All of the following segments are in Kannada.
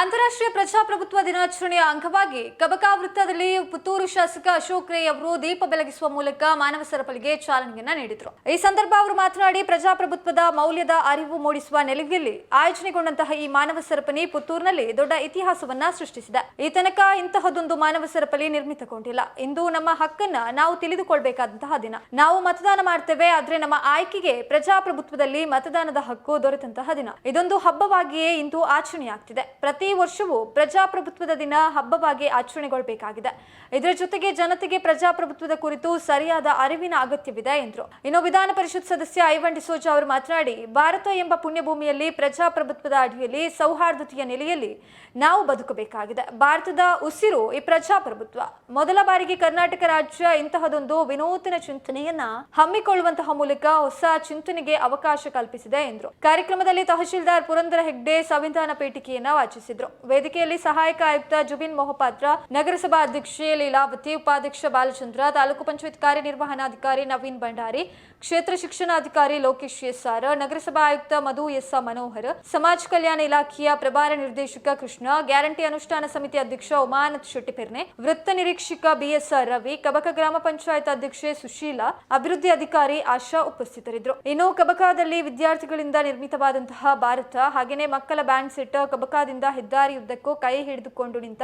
ಅಂತಾರಾಷ್ಟ್ರೀಯ ಪ್ರಜಾಪ್ರಭುತ್ವ ದಿನಾಚರಣೆಯ ಅಂಗವಾಗಿ ಕಬಕ ವೃತ್ತದಲ್ಲಿ ಪುತ್ತೂರು ಶಾಸಕ ಅಶೋಕ್ ರೈ ಅವರು ದೀಪ ಬೆಳಗಿಸುವ ಮೂಲಕ ಮಾನವ ಸರಪಳಿಗೆ ಚಾಲನೆಯನ್ನ ನೀಡಿದರು. ಈ ಸಂದರ್ಭ ಅವರು ಮಾತನಾಡಿ, ಪ್ರಜಾಪ್ರಭುತ್ವದ ಮೌಲ್ಯದ ಅರಿವು ಮೂಡಿಸುವ ನೆಲೆಯಲ್ಲಿ ಆಯೋಜನೆಗೊಂಡಂತಹ ಈ ಮಾನವ ಸರಪಣಿ ಪುತ್ತೂರಿನಲ್ಲಿ ದೊಡ್ಡ ಇತಿಹಾಸವನ್ನ ಸೃಷ್ಟಿಸಿದೆ. ಈ ತನಕ ಇಂತಹದೊಂದು ಮಾನವ ಸರಪಳಿ ನಿರ್ಮಿತಗೊಂಡಿಲ್ಲ. ಇಂದು ನಮ್ಮ ಹಕ್ಕನ್ನ ನಾವು ತಿಳಿದುಕೊಳ್ಬೇಕಾದಂತಹ ದಿನ. ನಾವು ಮತದಾನ ಮಾಡ್ತೇವೆ, ಆದ್ರೆ ನಮ್ಮ ಆಯ್ಕೆಗೆ ಪ್ರಜಾಪ್ರಭುತ್ವದಲ್ಲಿ ಮತದಾನದ ಹಕ್ಕು ದೊರೆತಂತಹ ದಿನ. ಇದೊಂದು ಹಬ್ಬವಾಗಿಯೇ ಇಂದು ಆಚರಣೆಯಾಗ್ತಿದೆ. ಪ್ರತಿ ವರ್ಷವೂ ಪ್ರಜಾಪ್ರಭುತ್ವದ ದಿನ ಹಬ್ಬವಾಗಿ ಆಚರಣೆಗೊಳ್ಳಬೇಕಾಗಿದೆ ಇದರ ಜೊತೆಗೆ ಜನತೆಗೆ ಪ್ರಜಾಪ್ರಭುತ್ವದ ಕುರಿತು ಸರಿಯಾದ ಅರಿವಿನ ಅಗತ್ಯವಿದೆ ಎಂದರು. ಇನ್ನು ವಿಧಾನ ಪರಿಷತ್ ಸದಸ್ಯ ಐವನ್ ಡಿಸೋಜಾ ಅವರು ಮಾತನಾಡಿ, ಭಾರತ ಎಂಬ ಪುಣ್ಯಭೂಮಿಯಲ್ಲಿ ಪ್ರಜಾಪ್ರಭುತ್ವದ ಅಡಿಯಲ್ಲಿ ಸೌಹಾರ್ದತೆಯ ನೆಲೆಯಲ್ಲಿ ನಾವು ಬದುಕಬೇಕಾಗಿದೆ. ಭಾರತದ ಉಸಿರು ಈ ಪ್ರಜಾಪ್ರಭುತ್ವ. ಮೊದಲ ಬಾರಿಗೆ ಕರ್ನಾಟಕ ರಾಜ್ಯ ಇಂತಹದೊಂದು ವಿನೂತನ ಚಿಂತನೆಯನ್ನ ಹಮ್ಮಿಕೊಳ್ಳುವಂತಹ ಮೂಲಕ ಹೊಸ ಚಿಂತನೆಗೆ ಅವಕಾಶ ಕಲ್ಪಿಸಿದೆ ಎಂದರು. ಕಾರ್ಯಕ್ರಮದಲ್ಲಿ ತಹಶೀಲ್ದಾರ್ ಪುರಂದರ ಹೆಗ್ಡೆ, ಸಂವಿಧಾನ ಪೇಟಿಕೆಯನ್ನ ವಾಚಿಸಿದ್ರು. ವೇದಿಕೆಯಲ್ಲಿ ಸಹಾಯಕ ಆಯುಕ್ತ ಜುಬಿನ್ ಮೊಹಪಾತ್ರ, ನಗರಸಭಾ ಅಧ್ಯಕ್ಷೆ ಲೀಲಾವತಿ, ಉಪಾಧ್ಯಕ್ಷ ಬಾಲಚಂದ್ರ, ತಾಲೂಕು ಪಂಚಾಯತ್ ಕಾರ್ಯನಿರ್ವಹಣಾಧಿಕಾರಿ ನವೀನ್ ಭಂಡಾರಿ ಕ್ಷೇತ್ರ ಶಿಕ್ಷಣಾಧಿಕಾರಿ ಲೋಕೇಶ್ ಎಸ್ ಆರ್, ನಗರಸಭಾ ಆಯುಕ್ತ ಮಧು ಎಸ್ ಮನೋಹರ್, ಸಮಾಜ ಕಲ್ಯಾಣ ಇಲಾಖೆಯ ಪ್ರಭಾರ ನಿರ್ದೇಶಕ ಕೃಷ್ಣ, ಗ್ಯಾರಂಟಿ ಅನುಷ್ಠಾನ ಸಮಿತಿ ಅಧ್ಯಕ್ಷ ಉಮಾನಂದ್ ಶೆಟ್ಟಿಪೆರ್ನೆ, ವೃತ್ತ ನಿರೀಕ್ಷಕ ಬಿಎಸ್ಆರ್ ರವಿ, ಕಬಕ ಗ್ರಾಮ ಪಂಚಾಯತ್ ಅಧ್ಯಕ್ಷೆ ಸುಶೀಲಾ, ಅಭಿವೃದ್ಧಿ ಅಧಿಕಾರಿ ಆಶಾ ಉಪಸ್ಥಿತರಿದ್ದರು. ಇನ್ನು ಕಬಕಾದಲ್ಲಿ ವಿದ್ಯಾರ್ಥಿಗಳಿಂದ ನಿರ್ಮಿತವಾದಂತಹ ಭಾರತ ಹಾಗೆಯೇ ಮಕ್ಕಳ ಬ್ಯಾಂಡ್ ಸೆಟ್ ಕಬಕಾದಿಂದ ಹೆದ್ದಾರಿಯುದ್ದಕ್ಕೂ ಕೈ ಹಿಡಿದುಕೊಂಡು ನಿಂತ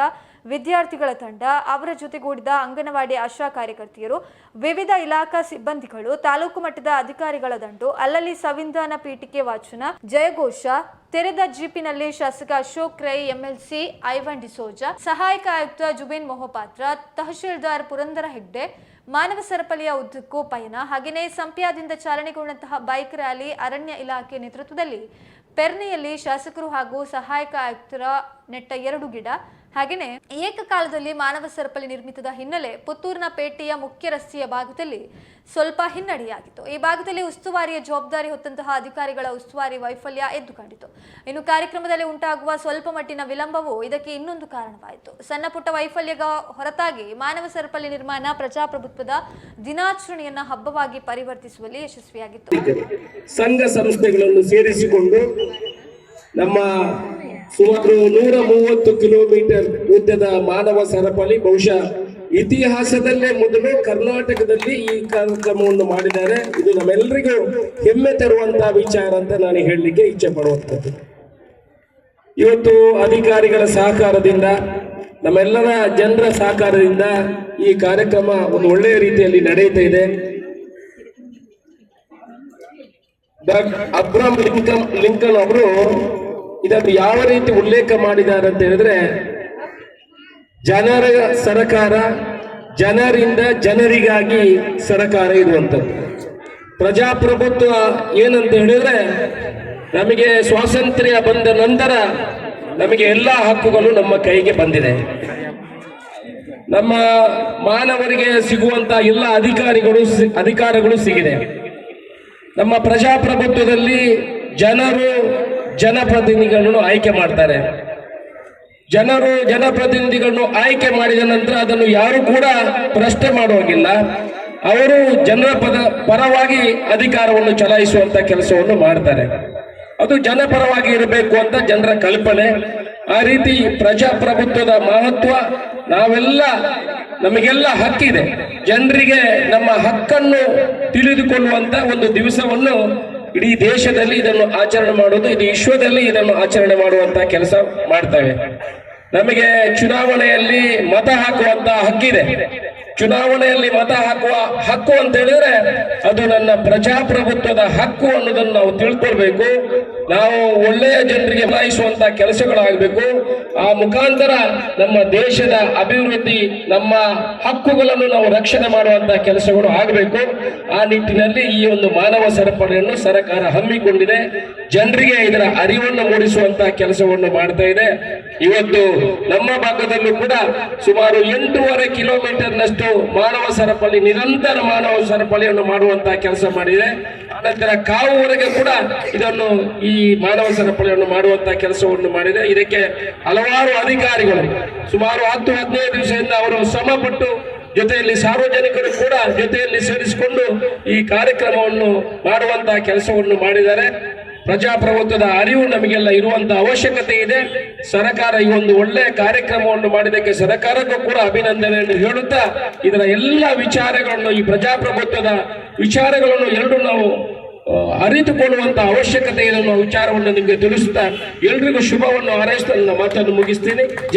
ವಿದ್ಯಾರ್ಥಿಗಳ ತಂಡ, ಅವರ ಜೊತೆಗೂಡಿದ ಅಂಗನವಾಡಿ ಆಶಾ ಕಾರ್ಯಕರ್ತೆಯರು, ವಿವಿಧ ಇಲಾಖಾ ಸಿಬ್ಬಂದಿಗಳು, ತಾಲೂಕು ಮಟ್ಟದ ಅಧಿಕಾರಿಗಳ ದಂಡು ಅಲ್ಲಲ್ಲಿ ಸಂವಿಧಾನ ಪೀಠಿಕೆ ವಾಚನ ಜಯಘೋಷ, ತೆರೆದ ಜೀಪಿನಲ್ಲಿ ಶಾಸಕ ಅಶೋಕ್ ರೈ, ಎಂಎಲ್ಸಿ ಐವನ್ ಡಿಸೋಜಾ, ಸಹಾಯಕ ಆಯುಕ್ತ ಜುಬೇನ್ ಮೊಹಪಾತ್ರ, ತಹಶೀಲ್ದಾರ್ ಪುರಂದರ ಹೆಗ್ಡೆ, ಮಾನವ ಸರಪಳಿಯ ಉದ್ದಕ್ಕೂ ಪಯಣ. ಹಾಗೆಯೇ ಸಂಪ್ಯಾದಿಂದ ಚಾಲನೆಗೊಂಡಂತಹ ಬೈಕ್ ರ್ಯಾಲಿ ಅರಣ್ಯ ಇಲಾಖೆ ನೇತೃತ್ವದಲ್ಲಿ. ಪೆರ್ನೆಯಲ್ಲಿ ಶಾಸಕರು ಹಾಗೂ ಸಹಾಯಕ ಆಯುಕ್ತರ ನೆಟ್ಟ ಎರಡು ಗಿಡ. ಹಾಗೆಯೇ ಏಕಕಾಲದಲ್ಲಿ ಮಾನವ ಸರಪಳಿ ನಿರ್ಮಿತದ ಹಿನ್ನೆಲೆ ಪುತ್ತೂರಿನ ಪೇಟೆಯ ಮುಖ್ಯ ರಸ್ತೆಯ ಭಾಗದಲ್ಲಿ ಸ್ವಲ್ಪ ಹಿನ್ನಡೆಯಾಗಿತ್ತು. ಈ ಭಾಗದಲ್ಲಿ ಉಸ್ತುವಾರಿಯ ಜವಾಬ್ದಾರಿ ಹೊತ್ತಂತಹ ಅಧಿಕಾರಿಗಳ ಉಸ್ತುವಾರಿ ವೈಫಲ್ಯ ಎದ್ದು ಕಂಡಿತು. ಇನ್ನು ಕಾರ್ಯಕ್ರಮದಲ್ಲಿ ಉಂಟಾಗುವ ಸ್ವಲ್ಪ ಮಟ್ಟಿನ ವಿಳಂಬವು ಇದಕ್ಕೆ ಇನ್ನೊಂದು ಕಾರಣವಾಯಿತು. ಸಣ್ಣ ಪುಟ್ಟ ವೈಫಲ್ಯದ ಹೊರತಾಗಿ ಮಾನವ ಸರಪಳಿ ನಿರ್ಮಾಣ ಪ್ರಜಾಪ್ರಭುತ್ವದ ದಿನಾಚರಣೆಯನ್ನ ಹಬ್ಬವಾಗಿ ಪರಿವರ್ತಿಸುವಲ್ಲಿ ಯಶಸ್ವಿಯಾಗಿತ್ತು. ಸಂಘ ಸಂಸ್ಥೆಗಳನ್ನು ಸೇರಿಸಿಕೊಂಡು ನಮ್ಮ ಸುಮಾರು ನೂರ ಮೂವತ್ತು ಕಿಲೋಮೀಟರ್ ಉದ್ದದ ಮಾನವ ಸರಪಳಿ, ಬಹುಶಃ ಇತಿಹಾಸದಲ್ಲೇ ಮೊದಲು ಕರ್ನಾಟಕದಲ್ಲಿ ಈ ಕಾರ್ಯಕ್ರಮವನ್ನು ಮಾಡಿದ್ದಾರೆ. ಇದು ನಮ್ಮೆಲ್ಲರಿಗೂ ಹೆಮ್ಮೆ ತರುವಂತಹ ವಿಚಾರ ಅಂತ ನಾನು ಹೇಳಲಿಕ್ಕೆ ಇಚ್ಛೆ ಪಡುವಂಥದ್ದು. ಇವತ್ತು ಅಧಿಕಾರಿಗಳ ಸಹಕಾರದಿಂದ, ನಮ್ಮೆಲ್ಲರ ಜನರ ಸಹಕಾರದಿಂದ ಈ ಕಾರ್ಯಕ್ರಮ ಒಂದು ಒಳ್ಳೆಯ ರೀತಿಯಲ್ಲಿ ನಡೆಯುತ್ತಾ ಇದೆ. ಅಬ್ರಾಂ ಅಬ್ರಾಮ್ ಲಿಂಕನ್ ಲಿಂಕನ್ ಅವರು ಇದನ್ನು ಯಾವ ರೀತಿ ಉಲ್ಲೇಖ ಮಾಡಿದ್ದಾರೆ ಅಂತ ಹೇಳಿದ್ರೆ, ಜನರ ಸರಕಾರ, ಜನರಿಂದ ಜನರಿಗಾಗಿ ಸರಕಾರ ಇರುವಂಥದ್ದು. ಪ್ರಜಾಪ್ರಭುತ್ವ ಏನಂತ ಹೇಳಿದ್ರೆ, ನಮಗೆ ಸ್ವಾತಂತ್ರ್ಯ ಬಂದ ನಂತರ ನಮಗೆ ಎಲ್ಲ ಹಕ್ಕುಗಳು ನಮ್ಮ ಕೈಗೆ ಬಂದಿದೆ. ನಮ್ಮ ಮಾನವರಿಗೆ ಸಿಗುವಂತ ಎಲ್ಲ ಅಧಿಕಾರಿಗಳು ಅಧಿಕಾರಗಳು ಸಿಗಿದೆ. ನಮ್ಮ ಪ್ರಜಾಪ್ರಭುತ್ವದಲ್ಲಿ ಜನರು ಜನಪ್ರತಿನಿಧಿಗಳನ್ನು ಆಯ್ಕೆ ಮಾಡ್ತಾರೆ. ಜನರು ಜನಪ್ರತಿನಿಧಿಗಳನ್ನು ಆಯ್ಕೆ ಮಾಡಿದ ನಂತರ ಅದನ್ನು ಯಾರು ಕೂಡ ಪ್ರಶ್ನೆ ಮಾಡುವಾಗಿಲ್ಲ. ಅವರು ಜನರ ಪದ, ಪರವಾಗಿ ಅಧಿಕಾರವನ್ನು ಚಲಾಯಿಸುವಂತ ಕೆಲಸವನ್ನು ಮಾಡ್ತಾರೆ. ಅದು ಜನಪರವಾಗಿ ಇರಬೇಕು ಅಂತ ಜನರ ಕಲ್ಪನೆ. ಆ ರೀತಿ ಪ್ರಜಾಪ್ರಭುತ್ವದ ಮಹತ್ವ ನಾವೆಲ್ಲ, ನಮಗೆಲ್ಲ ಹಕ್ಕಿದೆ. ಜನರಿಗೆ ನಮ್ಮ ಹಕ್ಕನ್ನು ತಿಳಿದುಕೊಳ್ಳುವಂತ ಒಂದು ದಿವಸವನ್ನು ಇಡೀ ದೇಶದಲ್ಲಿ ಇದನ್ನು ಆಚರಣೆ ಮಾಡೋದು ಇದು ವಿಶ್ವದಲ್ಲಿ ಇದನ್ನು ಆಚರಣೆ ಮಾಡುವಂತ ಕೆಲಸ ಮಾಡ್ತೇವೆ. ನಮಗೆ ಚುನಾವಣೆಯಲ್ಲಿ ಮತ ಹಾಕುವಂತ ಹಕ್ಕಿದೆ. ಚುನಾವಣೆಯಲ್ಲಿ ಮತ ಹಾಕುವ ಹಕ್ಕು ಅಂತ ಹೇಳಿದ್ರೆ ಅದು ನನ್ನ ಪ್ರಜಾಪ್ರಭುತ್ವದ ಹಕ್ಕು ಅನ್ನೋದನ್ನು ನಾವು ತಿಳ್ಕೊಳ್ಬೇಕು. ನಾವು ಒಳ್ಳೆಯ ಜನರಿಗೆ ಬಲಾಯಿಸುವಂತ ಕೆಲಸಗಳಾಗಬೇಕು. ಆ ಮುಖಾಂತರ ನಮ್ಮ ದೇಶದ ಅಭಿವೃದ್ಧಿ, ನಮ್ಮ ಹಕ್ಕುಗಳನ್ನು ನಾವು ರಕ್ಷಣೆ ಮಾಡುವಂತ ಕೆಲಸಗಳು ಆಗಬೇಕು. ಆ ನಿಟ್ಟಿನಲ್ಲಿ ಈ ಒಂದು ಮಾನವ ಸರಪಳಿಯನ್ನು ಸರ್ಕಾರ ಹಮ್ಮಿಕೊಂಡಿದೆ. ಜನರಿಗೆ ಇದರ ಅರಿವನ್ನು ಮೂಡಿಸುವಂತ ಕೆಲಸವನ್ನು ಮಾಡ್ತಾ ಇದೆ. ಇವತ್ತು ನಮ್ಮ ಭಾಗದಲ್ಲೂ ಕೂಡ ಸುಮಾರು ಎಂಟೂವರೆ ಕಿಲೋಮೀಟರ್ನಷ್ಟು ಮಾನವ ಸರಪಳಿ, ನಿರಂತರ ಮಾನವ ಸರಪಳಿಯನ್ನು ಮಾಡುವಂತಹ ಕೆಲಸ ಮಾಡಿದೆ. ನಂತರ ಕಾವುವರೆಗೆ ಕೂಡ ಇದನ್ನು ಈ ಮಾನವ ಸರಪಳಿಯನ್ನು ಮಾಡುವಂತಹ ಕೆಲಸವನ್ನು ಮಾಡಿದೆ. ಇದಕ್ಕೆ ಹಲವಾರು ಅಧಿಕಾರಿಗಳು ಸುಮಾರು ಹತ್ತು, ಹದಿನೈದು ದಿವಸದಿಂದ ಅವರು ಶ್ರಮಪಟ್ಟು ಜೊತೆಯಲ್ಲಿ ಸಾರ್ವಜನಿಕರು ಕೂಡ ಜೊತೆಯಲ್ಲಿ ಸೇರಿಸಿಕೊಂಡು ಈ ಕಾರ್ಯಕ್ರಮವನ್ನು ಮಾಡುವಂತಹ ಕೆಲಸವನ್ನು ಮಾಡಿದ್ದಾರೆ. ಪ್ರಜಾಪ್ರಭುತ್ವದ ಅರಿವು ನಮಗೆಲ್ಲ ಇರುವಂತಹ ಅವಶ್ಯಕತೆ ಇದೆ. ಸರ್ಕಾರ ಈ ಒಂದು ಒಳ್ಳೆಯ ಕಾರ್ಯಕ್ರಮವನ್ನು ಮಾಡಿದ್ದಕ್ಕೆ ಸರ್ಕಾರಕ್ಕೂ ಕೂಡ ಅಭಿನಂದನೆಯನ್ನು ಹೇಳುತ್ತಾ ಇದರ ಎಲ್ಲ ವಿಚಾರಗಳನ್ನು ಈ ಪ್ರಜಾಪ್ರಭುತ್ವದ ವಿಚಾರಗಳನ್ನು ಎರಡು ನಾವು ಅರಿತುಕೊಳ್ಳುವಂತಹ ಅರಿತುಕೊಳ್ಳುವಂತ ಅವಶ್ಯಕತೆ ಇದನ್ನು ವಿಚಾರವನ್ನು ನಿಮಗೆ ತಿಳಿಸುತ್ತಾ ಎಲ್ರಿಗೂ ಶುಭವನ್ನು ಹಾರೈಸ್ತಾ ನನ್ನ ಮಾತನ್ನು ಮುಗಿಸ್ತೇನೆ. ಜೈ